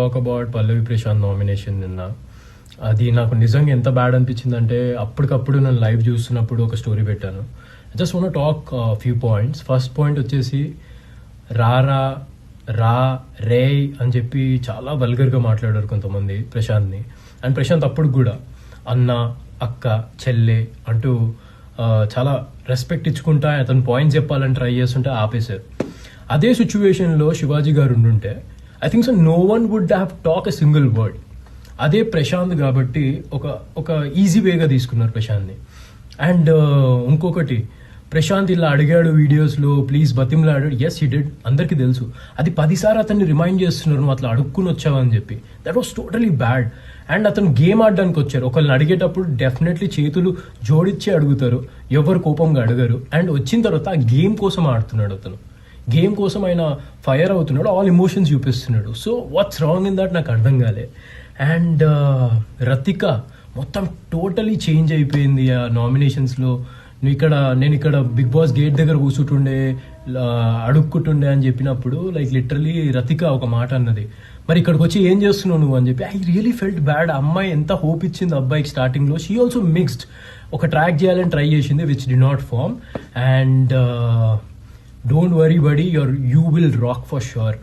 Talk about Pallavi Prashanth nomination నిన్న. అది నాకు నిజంగా ఎంత బ్యాడ్ అనిపించింది అంటే అప్పటికప్పుడు నేను లైవ్ చూస్తున్నప్పుడు ఒక స్టోరీ పెట్టాను. Just one talk few points first point వచ్చేసి రారా రా రే అని చెప్పి చాలా వల్గర్గా మాట్లాడారు కొంతమంది ప్రశాంత్ని అండ్ ప్రశాంత్ అప్పుడు కూడా అన్న అక్క చెల్లె అంటూ చాలా రెస్పెక్ట్ ఇచ్చుకుంటా అతను పాయింట్స్ చెప్పాలని ట్రై చేస్తుంటే ఆపేశారు. అదే సిచ్యువేషన్లో శివాజీ గారు ఉండుంటే I think so no one would have talk a single word అదే ప్రశాంత్ కాబట్టి ఒక ఒక ఈజీ వేగా తీసుకున్నారు ప్రశాంత్ని. అండ్ uh, ఇంకొకటి ప్రశాంత్ ఇలా అడిగాడు వీడియోస్లో ప్లీజ్ బతిమ్లాడు. ఎస్ హీ డెడ్ అందరికీ తెలుసు. అది పదిసారి అతన్ని రిమైండ్ చేస్తున్నారు నువ్వు అట్లా అడుక్కుని వచ్చావని అని చెప్పి. That was totally bad and అతను గేమ్ ఆడడానికి వచ్చారు. ఒకళ్ళని అడిగేటప్పుడు డెఫినెట్లీ చేతులు జోడించి అడుగుతారు. ఎవరు కోపంగా అడగరు. అండ్ వచ్చిన తర్వాత ఆ గేమ్ కోసం ఆడుతున్నాడు అతను. గేమ్ కోసం ఆయన ఫైర్ అవుతున్నాడు ఆల్ ఎమోషన్స్ చూపిస్తున్నాడు. So what's wrong in that నాకు అర్థం కాలే. అండ్ uh, రతిక మొత్తం టోటలీ చేంజ్ అయిపోయింది ఆ నామినేషన్స్లో. నువ్వు ఇక్కడ నేను ఇక్కడ బిగ్ బాస్ గేట్ దగ్గర కూర్చుంటుండే అడుక్కుంటుండే అని చెప్పినప్పుడు లైక్ లిటరలీ రతిక ఒక మాట అన్నది. మరి ఇక్కడికి వచ్చి ఏం చేస్తున్నావు నువ్వు అని చెప్పి ఐ రియలీ ఫెల్ట్ బ్యాడ్ అమ్మాయి ఎంత హోప్ ఇచ్చింది అబ్బాయికి స్టార్టింగ్లో షీ ఆల్సో మిక్స్డ్ ఒక ట్రాక్ చేయాలని ట్రై చేసింది which did not form and uh, Don't worry, buddy, or you will rock for sure.